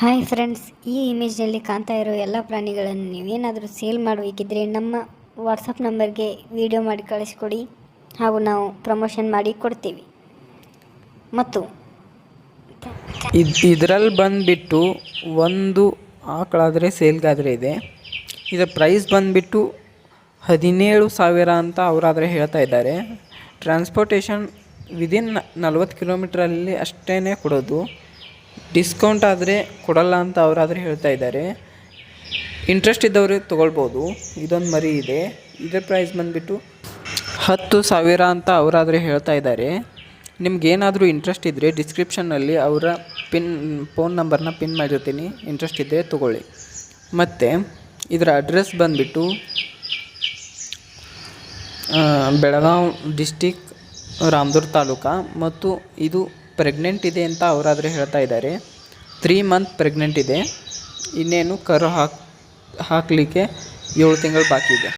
Hi friends ಈ ಇಮೇಜ್ನಲ್ಲಿ ಕಾಣ್ತಾ ಇರೋ ಎಲ್ಲ ಪ್ರಾಣಿಗಳನ್ನು ನೀವೇನಾದರೂ ಸೇಲ್ ಮಾಡಬೇಕಿದ್ರೆ ನಮ್ಮ ವಾಟ್ಸಪ್ ನಂಬರ್ಗೆ ವಿಡಿಯೋ ಮಾಡಿ ಕಳಿಸ್ಕೊಡಿ. ಹಾಗೂ ನಾವು ಪ್ರಮೋಷನ್ ಮಾಡಿ ಕೊಡ್ತೀವಿ. ಮತ್ತು ಇದು, ಇದರಲ್ಲಿ ಬಂದುಬಿಟ್ಟು ಒಂದು ಆಕಳಾದರೆ ಸೇಲ್ಗಾದರೆ ಇದೆ. ಇದರ ಪ್ರೈಸ್ ಬಂದುಬಿಟ್ಟು ಹದಿನೇಳು ಸಾವಿರ ಅಂತ ಅವರಾದರೆ ಹೇಳ್ತಾ ಇದ್ದಾರೆ. ಟ್ರಾನ್ಸ್ಪೋರ್ಟೇಷನ್ ವಿದಿನ್ ನಲ್ವತ್ತು ಕಿಲೋಮೀಟ್ರಲ್ಲಿ ಅಷ್ಟೇ ಕೊಡೋದು. ಡಿಸ್ಕೌಂಟ್ ಆದರೆ ಕೊಡಲ್ಲ ಅಂತ ಅವರಾದರೆ ಹೇಳ್ತಾ ಇದ್ದಾರೆ. ಇಂಟ್ರೆಸ್ಟ್ ಇದ್ದವರು ತೊಗೊಳ್ಬೋದು. ಇದೊಂದು ಮರಿ ಇದೆ. ಇದರ ಪ್ರೈಸ್ ಬಂದುಬಿಟ್ಟು ಹತ್ತು ಸಾವಿರ ಅಂತ ಅವರಾದರೆ ಹೇಳ್ತಾ ಇದ್ದಾರೆ. ನಿಮ್ಗೇನಾದರೂ ಇಂಟ್ರೆಸ್ಟ್ ಇದ್ದರೆ ಡಿಸ್ಕ್ರಿಪ್ಷನ್ನಲ್ಲಿ ಅವರ ಪಿನ್ ಫೋನ್ ನಂಬರ್ನ ಪಿನ್ ಮಾಡಿರ್ತೀನಿ. ಇಂಟ್ರೆಸ್ಟ್ ಇದ್ದರೆ ತೊಗೊಳ್ಳಿ. ಮತ್ತು ಇದರ ಅಡ್ರೆಸ್ ಬಂದುಬಿಟ್ಟು ಬೆಳಗಾವಿ ಡಿಸ್ಟಿಕ್ ರಾಮದುರ್ಗ ತಾಲೂಕು. ಮತ್ತು ಇದು ಪ್ರೆಗ್ನೆಂಟ್ ಇದೆ ಅಂತ ಅವರಾದರೆ ಹೇಳ್ತಾ ಇದ್ದಾರೆ. ತ್ರೀ ಮಂತ್ ಪ್ರೆಗ್ನೆಂಟ್ ಇದೆ. ಇನ್ನೇನು ಕರು ಹಾಕಿ, ಹಾಕಲಿಕ್ಕೆ ಏಳು ತಿಂಗಳು ಬಾಕಿ ಇದೆ